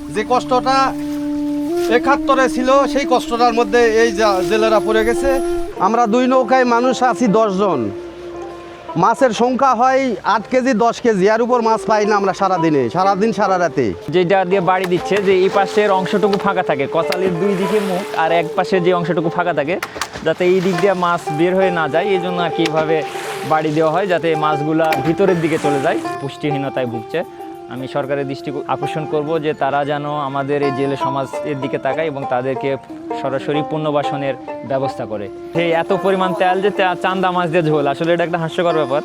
যে কষ্টটা একাত্তরে ছিল, সেই কষ্টটার মধ্যে এই জেলেরা পড়ে গেছে। আমরা দুই নৌকায় মানুষ আছি দশজন। মাছের সংখ্যা হয় আট কেজি, দশ কেজি। আর উপর মাছ পাই না আমরা সারাদিনে, সারাদিন সারা রাতে যেটা দিয়ে বাড়ি দিচ্ছে যে এই পাশের অংশটুকু ফাঁকা থাকে, কচালির দুই দিকে মুখ আর এক পাশে যে অংশটুকু ফাঁকা থাকে, যাতে এই দিক দিয়ে মাছ বের হয়ে না যায়, এই জন্য আর কি এইভাবে বাড়ি দেওয়া হয়, যাতে মাছগুলা ভিতরের দিকে চলে যায়, পুষ্টিহীনতায় ভুগছে। আমি সরকারের দৃষ্টি আকর্ষণ করব যে তারা যেন আমাদের এই জেলে সমাজের দিকে তাকায় এবং তাদেরকে সরাসরি পুনর্বাসনের ব্যবস্থা করে। এই এত পরিমাণ তেল যে চান্দা মাছ দিয়ে ঝোল, আসলে এটা একটা হাস্যকর ব্যাপার।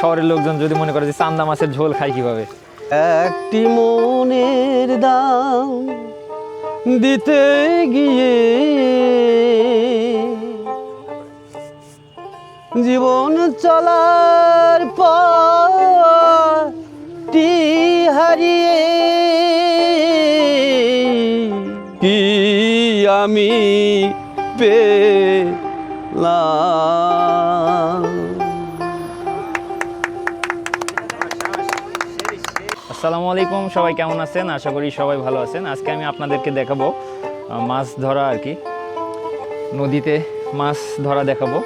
শহরের লোকজন যদি মনে করে যে চান্দা মাছের ঝোল খায় কীভাবে? একটি মনের দাম দিতে গিয়ে জীবন চলার পথটি হারিয়ে। কি আমি পেলাম? আসসালামু আলাইকুম সবাই কেমন আছেন? আশা করি সবাই ভালো আছেন। আজকে আমি আপনাদেরকে দেখাবো মাছ ধরা আর কি। নদীতে মাছ ধরা দেখাবো।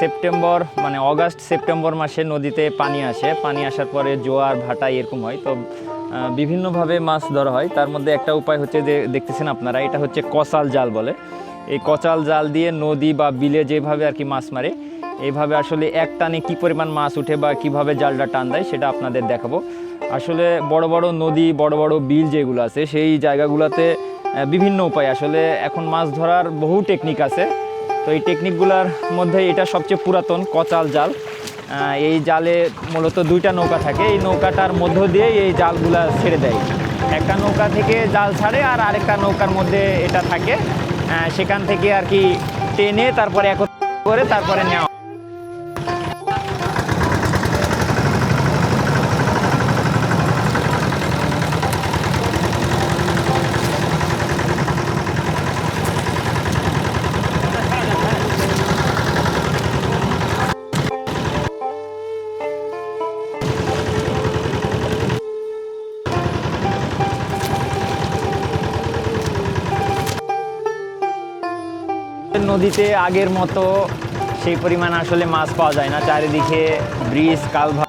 সেপ্টেম্বর মানে অগাস্ট, সেপ্টেম্বর মাসে নদীতে পানি আসে। পানি আসার পরে জোয়ার, ভাটা এরকম হয়। তো বিভিন্নভাবে মাছ ধরা হয়। তার মধ্যে একটা উপায় হচ্ছে যে, দেখতেছেন আপনারা, এটা হচ্ছে কসাল জাল বলে। এই কচাল জাল দিয়ে নদী বা বিলে যেভাবে আর কি মাছ মারে এইভাবে আসলে এক টানে কী পরিমাণ মাছ উঠে বা কীভাবে জালটা টান দেয়, সেটা আপনাদের দেখাবো। আসলে বড় বড় নদী, বড় বড় বিল যেগুলো আছে, সেই জায়গাগুলোতে বিভিন্ন উপায়। আসলে এখন মাছ ধরার বহু টেকনিক আছে। তো এই টেকনিকগুলোর মধ্যে এটা সবচেয়ে পুরাতন কচাল জাল। এই জালে মূলত দুইটা নৌকা থাকে। এই নৌকাটার মধ্য দিয়ে এই জালগুলা ছেড়ে দেয়। একটা নৌকা থেকে জাল ছাড়ে আর আরেকটা নৌকার মধ্যে এটা থাকে। সেখান থেকে আর কি টেনে তারপরে একত্র করে তারপরে নেওয়া নদীতে আগের মতো সেই পরিমাণ আসলে মাছ পাওয়া যায় না। চারিদিকে ব্রিজ কালভা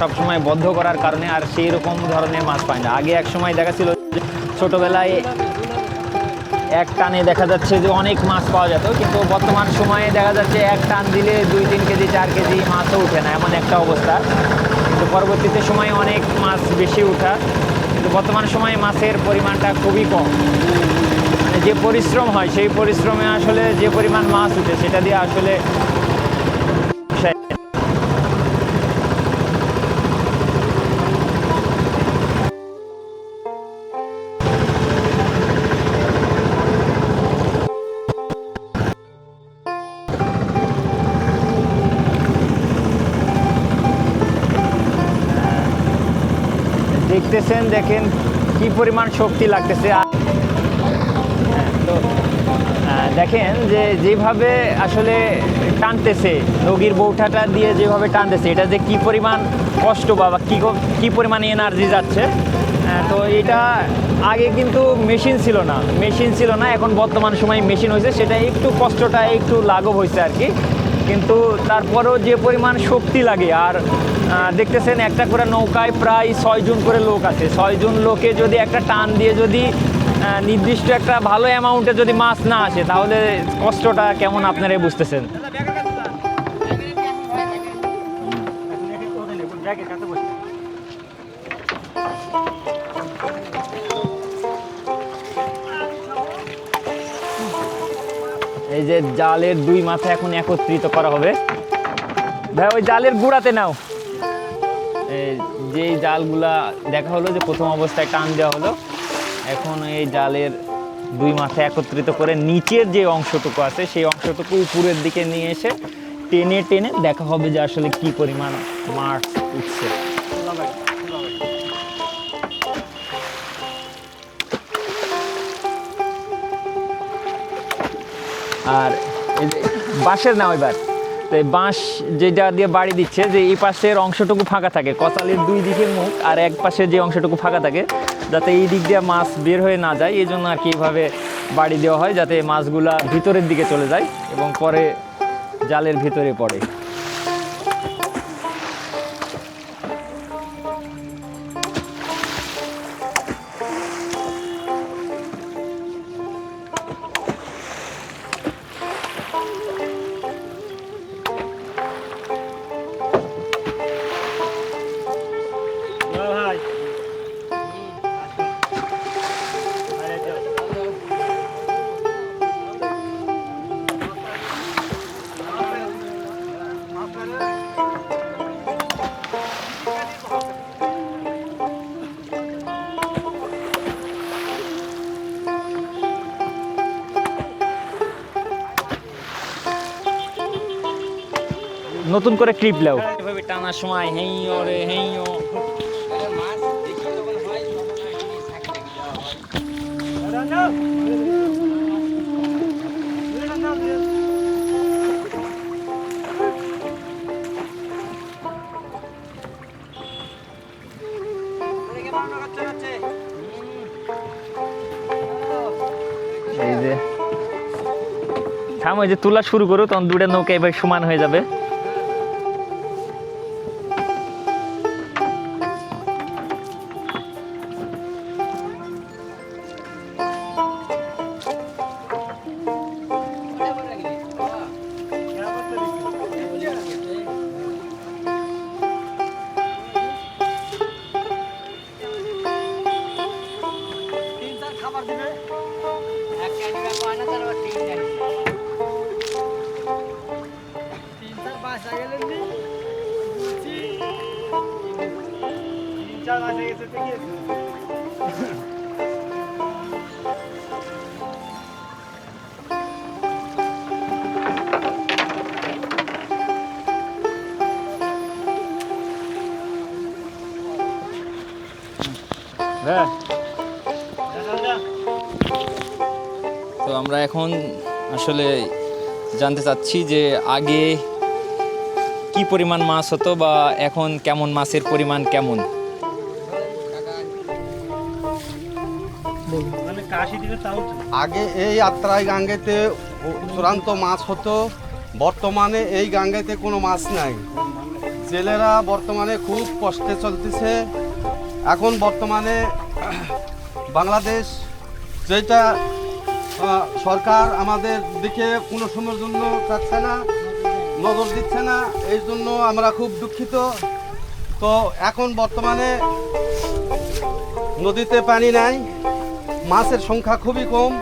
সবসময় বদ্ধ করার কারণে আর সেই রকম ধরনের মাছ পায় না। আগে এক সময় দেখা ছিল ছোটবেলায় এক টানে দেখা যাচ্ছে যে অনেক মাছ পাওয়া যেত, কিন্তু বর্তমান সময়ে দেখা যাচ্ছে এক টান দিলে দুই, তিন কেজি, চার কেজি মাছও উঠে না, এমন একটা অবস্থা। কিন্তু পরবর্তীতে সময়ে অনেক মাছ বেশি উঠা, কিন্তু বর্তমান সময়ে মাছের পরিমাণটা খুবই কম। যে পরিশ্রম হয়, সেই পরিশ্রমে আসলে যে পরিমাণ মাছ উঠে, সেটা দিয়ে আসলে দেখতেছেন, দেখেন কি পরিমাণ শক্তি লাগতেছে। আর দেখেন যে যেভাবে আসলে টানতেছে, রোগীর বৌঠাটা দিয়ে যেভাবে টানতেছে, এটা যে কি পরিমাণ কষ্ট বা কী কো- পরিমাণ এনার্জি যাচ্ছে তো এটা আগে কিন্তু মেশিন ছিল না। মেশিন ছিল না, এখন বর্তমান সময়ে মেশিন হয়েছে, সেটা একটু কষ্টটা একটু লাঘব হয়েছে আর কি। কিন্তু তারপরেও যে পরিমাণ শক্তি লাগে, আর দেখতেছেন একটা করে নৌকায় প্রায় ছয় জন করে লোক আছে। ছয় জন লোকে যদি একটা টান দিয়ে যদি নির্দিষ্ট একটা ভালো অ্যামাউন্টে যদি মাছ না আসে, তাহলে কষ্টটা কেমন আপনারাই বুঝতেছেন? এই যে জালের দুই মাথা এখন একত্রিত করা হবে। ভাই, ওই জালের গুড়াতে নাও। যে জালগুলা দেখা হলো যে প্রথম অবস্থায় টান দেওয়া হলো। এখন এই জালের দুই মাথা একত্রিত করে নিচের যে অংশটুকু আছে, সেই অংশটুকু উপরের দিকে নিয়ে এসে টেনে টেনে দেখা হবে যে আসলে কি পরিমাণ মাছ উঠছে। আর যে বাঁশের নাও এবার। তো বাঁশ যেটা দিয়ে বাড়ি দিচ্ছে, যে এই পাশের অংশটুকু ফাঁকা থাকে, কচালির দুই দিকে মুখ আর এক পাশে যে অংশটুকু ফাঁকা থাকে, যাতে এই দিক দিয়ে মাছ বের হয়ে না যায়। এই জন্য আর কি এইভাবে বাড়ি দেওয়া হয়, যাতে মাছগুলা ভিতরের দিকে চলে যায় এবং পরে জালের ভিতরে পড়ে। নতুন করে ক্লিপ লাও এভাবে টানার সময় হেইও রে হেইও এই যে থাম ওই যে তোলা শুরু করো তখন দুটা নৌকা এবার সমান হয়ে যাবে। হ্যাঁ। তো আমরা এখন আসলে জানতে চাচ্ছি যে আগে কি পরিমাণ মাছ হতো বা এখন কেমন মাছের পরিমাণ কেমন? মানে কাশি দিলে তাও ঠিক। আগে এই আত্রাই গাঙ্গেতে চূড়ান্ত মাছ হতো। বর্তমানে এই গাঙ্গেতে কোনো মাছ নাই। জেলেরা বর্তমানে খুব কষ্টে চলতেছে। এখন বর্তমানে বাংলাদেশ যেটা সরকার আমাদের দিকে কোনো সময়ের জন্য চাচ্ছে না, নজর দিচ্ছে না, এই জন্য আমরা খুব দুঃখিত। তো এখন বর্তমানে নদীতে পানি নাই, মাছের সংখ্যা খুবই কম।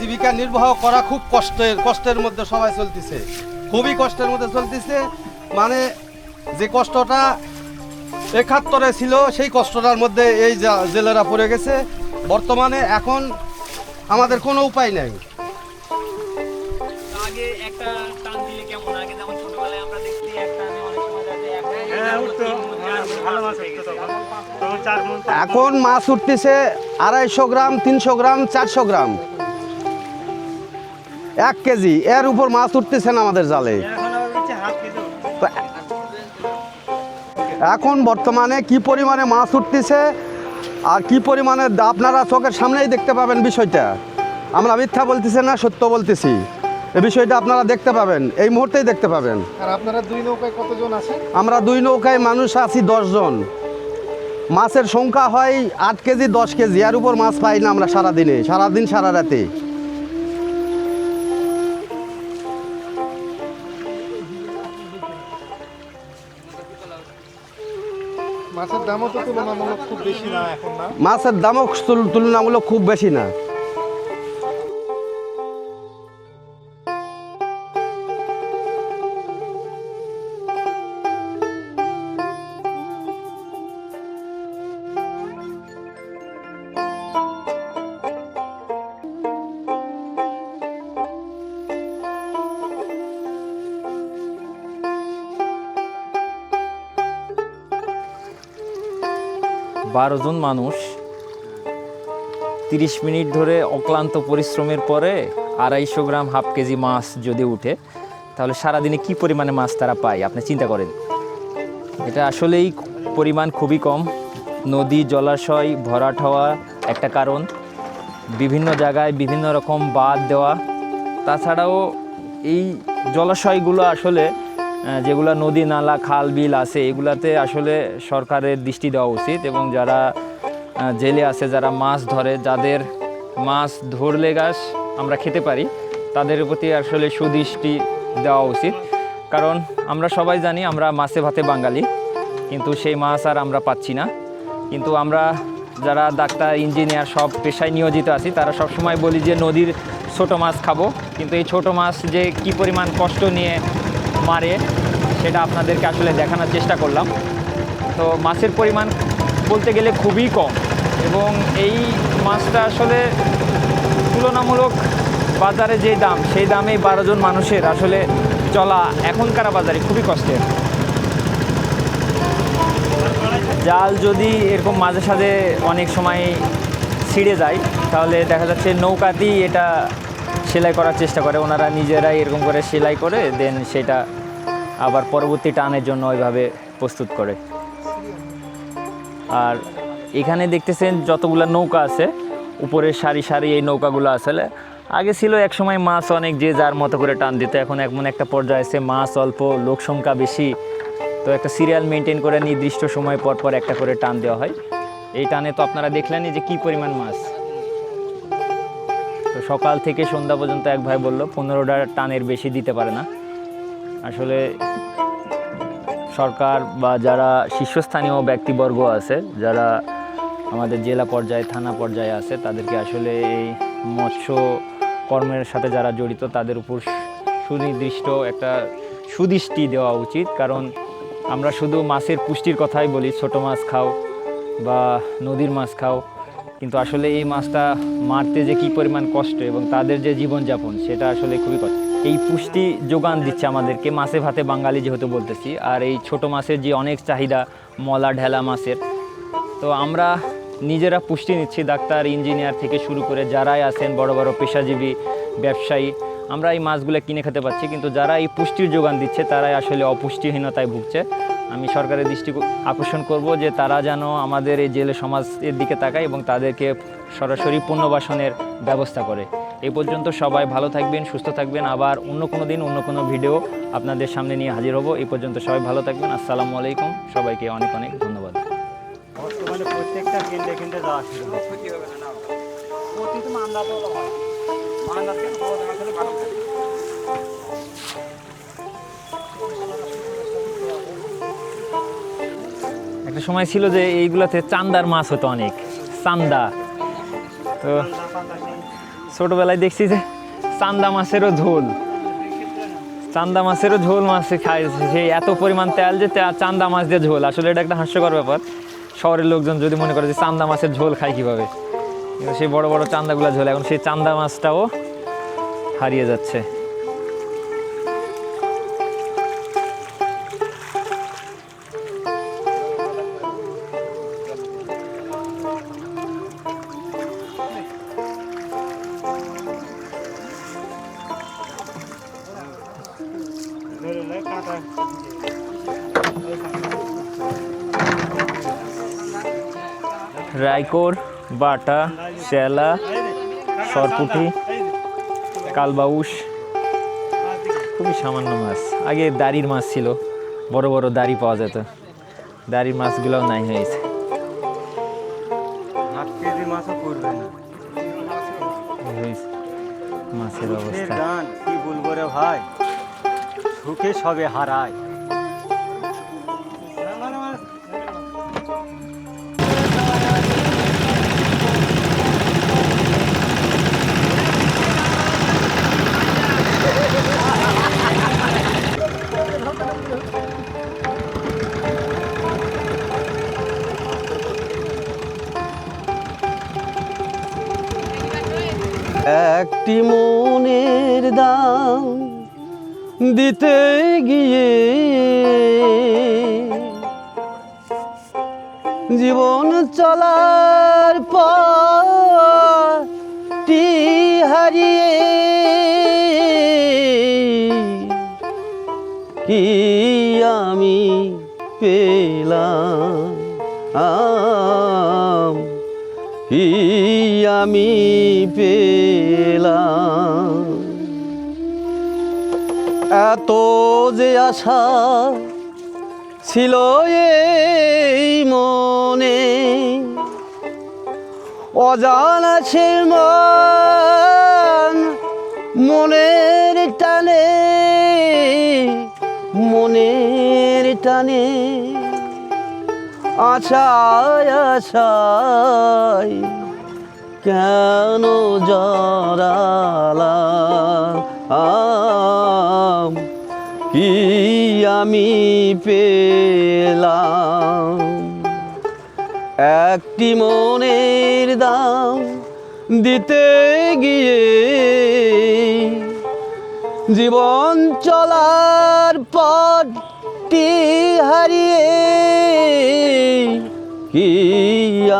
জীবিকা নির্বাহ করা খুব কষ্টের কষ্টের মধ্যে সবাই চলতেছে। খুবই কষ্টের মধ্যে চলতেছে মানে যে কষ্টটা একাত্তরে ছিল সেই কষ্টটার মধ্যে এই জা- জেলেরা পড়ে গেছে। বর্তমানে এখন আমাদের কোনো উপায় নেই। আগে একটা টান দিলে কেমন? আগে যেমন ছোটবেলায় আমরা দেখছি একটা অনেক সময় হ্যাঁ এখন মাছ উঠতেছে আড়াইশো গ্রাম তিনশো গ্রাম চারশো গ্রাম। এক কেজি এর উপর মাছ উঠতেছে না আমাদের জালে। এখন বর্তমানে কি পরিমাণে মাছ উঠতেছে আর কি পরিমাণে আপনারা চোখের সামনেই দেখতে পাবেন বিষয়টা। আমরা মিথ্যা বলতেছি না সত্য বলতেছি। এই বিষয়টা আপনারা দেখতে পাবেন এই মুহূর্তেই দেখতে পাবেন। আর আপনারা দুই নৌকায় কতজন আছেন? আমরা দুই নৌকায় মানুষ আছি দশজন মাছের সংখ্যা হয় আট কেজি দশ কেজি এর উপর মাছ পাই না আমরা সারাদিনে সারাদিন সারা রাতে। মাছের দামও তো তুলনামূলক খুব বেশি না এখন না? মাছের দামও তুলনামূলক খুব বেশি না। বারো জন মানুষ তিরিশ মিনিট ধরে অক্লান্ত পরিশ্রমের পরে আড়াইশো গ্রাম হাফ কেজি মাছ যদি উঠে, তাহলে সারাদিনে কি পরিমাণে মাছ তারা পায়? আপনি চিন্তা করেন। এটা আসলেই পরিমাণ খুবই কম। নদী, জলাশয়, ভরাট হওয়া একটা কারণ। বিভিন্ন জায়গায় বিভিন্ন রকম বাঁধ দেওয়া। তাছাড়াও এই জলাশয়গুলো আসলে যেগুলো নদী, নালা, খাল, বিল আছে, এগুলাতে আসলে সরকারের দৃষ্টি দেওয়া উচিত এবং যারা জেলে আছে, যারা মাছ ধরে, যাদের মাছ ধরলে গাছ আমরা খেতে পারি, তাদের প্রতি আসলে সুদৃষ্টি দেওয়া উচিত। কারণ আমরা সবাই জানি আমরা মাছে ভাতে বাঙালি, কিন্তু সেই মাছ আর আমরা পাচ্ছি না। কিন্তু আমরা যারা ডাক্তার, ইঞ্জিনিয়ার, সব পেশায় নিয়োজিত আছি, তারা সব সময় বলি যে, নদীর ছোট মাছ খাব। কিন্তু এই ছোট মাছ যে কি পরিমাণ কষ্ট নিয়ে মারে, সেটা আপনাদেরকে আসলে দেখানোর চেষ্টা করলাম। তো মাছের পরিমাণ বলতে গেলে খুবই কম এবং এই মাছটা আসলে তুলনামূলক বাজারে যে দাম, সেই দামে বারো জন মানুষের আসলে চলা এখনকার বাজারে খুবই কষ্টের। জাল যদি এরকম মাঝে সাঝে অনেক সময় ছিঁড়ে যায়, তাহলে দেখা যাচ্ছে নৌকাতেই এটা সেলাই করার চেষ্টা করে। ওনারা নিজেরাই এরকম করে সেলাই করে দেন সেটা আবার পরবর্তী টানের জন্য ওইভাবে প্রস্তুত করে। আর এখানে দেখতেছেন যতগুলো নৌকা আছে উপরের সারি সারি এই নৌকাগুলো আসলে আগে ছিল এক সময় মাছ অনেক, যে যার মতো করে টান দিত। এখন এমন একটা পর্যায়ে এসে মাছ অল্প, লোক সংখ্যা বেশি। তো একটা সিরিয়াল মেনটেন করে নির্দিষ্ট সময় পর পর একটা করে টান দেওয়া হয়। এই টানে তো আপনারা দেখলেনই যে কি পরিমাণ মাছ। সকাল থেকে সন্ধ্যা পর্যন্ত এক ভাই বলল, পনেরোটা টানের বেশি দিতে পারে না। আসলে সরকার বা যারা শীর্ষস্থানীয় ব্যক্তিবর্গ আছে, যারা আমাদের জেলা পর্যায়ে, থানা পর্যায়ে আছে, তাদেরকে আসলে এই মৎস্য কর্মের সাথে যারা জড়িত, তাদের উপর সুনির্দিষ্ট একটা সুদৃষ্টি দেওয়া উচিত। কারণ আমরা শুধু মাছের পুষ্টির কথাই বলি, ছোট মাছ খাও বা নদীর মাছ খাও। কিন্তু আসলে এই মাছটা মারতে যে কী পরিমাণ কষ্ট এবং তাদের যে জীবনযাপন, সেটা আসলে খুবই কষ্ট। এই পুষ্টি যোগান দিচ্ছে আমাদেরকে, মাছে ভাতে বাঙালি যেহেতু বলতেছি, আর এই ছোট মাছের যে অনেক চাহিদা, মলা, ঢেলা মাছের। তো আমরা নিজেরা পুষ্টি নিচ্ছি, ডাক্তার, ইঞ্জিনিয়ার থেকে শুরু করে যারাই আছেন বড় বড় পেশাজীবী, ব্যবসায়ী, আমরা এই মাছগুলো কিনে খেতে পাচ্ছি, কিন্তু যারা এই পুষ্টির যোগান দিচ্ছে, তারাই আসলে অপুষ্টিহীনতায় ভুগছে। আমি সরকারের দৃষ্টি আকর্ষণ করব যে তারা যেন আমাদের এই জেলে সমাজের দিকে তাকায় এবং তাদেরকে সরাসরি পুনর্বাসনের ব্যবস্থা করে। এই পর্যন্ত সবাই ভালো থাকবেন সুস্থ থাকবেন। আবার অন্য কোনো দিন অন্য কোনো ভিডিও আপনাদের সামনে নিয়ে হাজির হব। এই পর্যন্ত সবাই ভালো থাকবেন। আসসালামু আলাইকুম। সবাইকে অনেক অনেক ধন্যবাদ। প্রত্যেকটা কেন্দ্রে কেন্দ্রে যাওয়া মামলা তো হয়। মামলা কেন একটা সময় ছিল যে এইগুলাতে চান্দার মাছ হতো অনেক, চান্দা। তো ছোটবেলায় দেখছি যে চান্দা মাছেরও ঝোল, চান্দা মাছেরও ঝোল মাছ খায় সেই এত পরিমাণ তেল যে চান্দা মাছ দিয়ে ঝোল। আসলে এটা একটা হাস্যকর ব্যাপার। শহরের লোকজন যদি মনে করে যে চান্দা মাছের ঝোল খায় কীভাবে? সেই বড় বড় চান্দাগুলো ঝোল। এখন সেই চান্দা মাছটাও হারিয়ে যাচ্ছে। রায়কোর বাটা শ্যালা সরপুটি কালবাউস। খুবই সামান্য মাছ। আগে দাড়ির মাছ ছিল বড় বড় দাড়ি পাওয়া যেত। দাড়ির মাছগুলোও নাই হয়েছে মাছের অবস্থা। কি বলব রে ভাই? সুখে সবে হারায়। একটি মনের দাম দিতে গিয়ে জীবন চলার পি হারিয়ে কি আমি পেলাম? আম কি আমি পেলাম। এত যে আশা ছিল এই মনে, অজানা সে মনের টানে মনের টানে, আশায় আশায় কেন জরালাম কি আমি পেলাম? একটি মনের দাম দিতে গিয়ে জীবন চলার পথটি হারিয়ে কি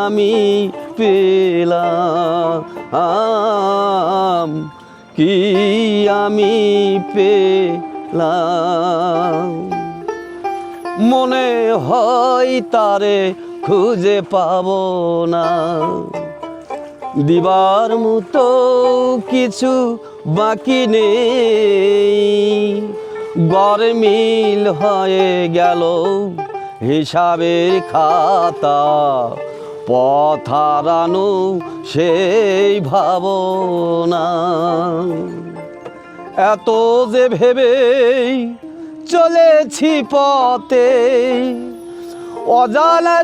আমি পেলাম। কি আমি পেলাম? মনে হয় তারে খুঁজে পাবো না। দিবার মতো কিছু বাকি নেই। গরমিল হয়ে গেল হিসাবের খাতা। পথ হারানো সেই ভাবনা। এত যে ভেবে চলেছি পথে, অজানা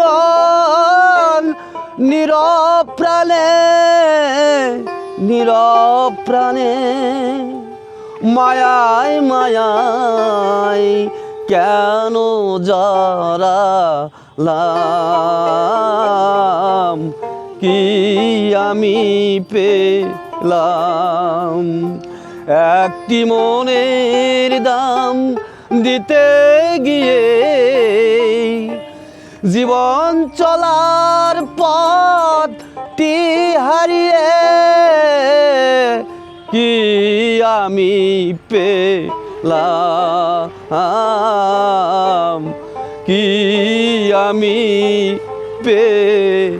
মন নীরব প্রাণে নীরব প্রাণে, মায়ায় মায়ায় কেন জরালাম কি আমি পেলাম? একটি মনের দাম দিতে গিয়ে জীবন চলার পথটি হারিয়ে কি আমি পেলাম? কি আমি পেলাম?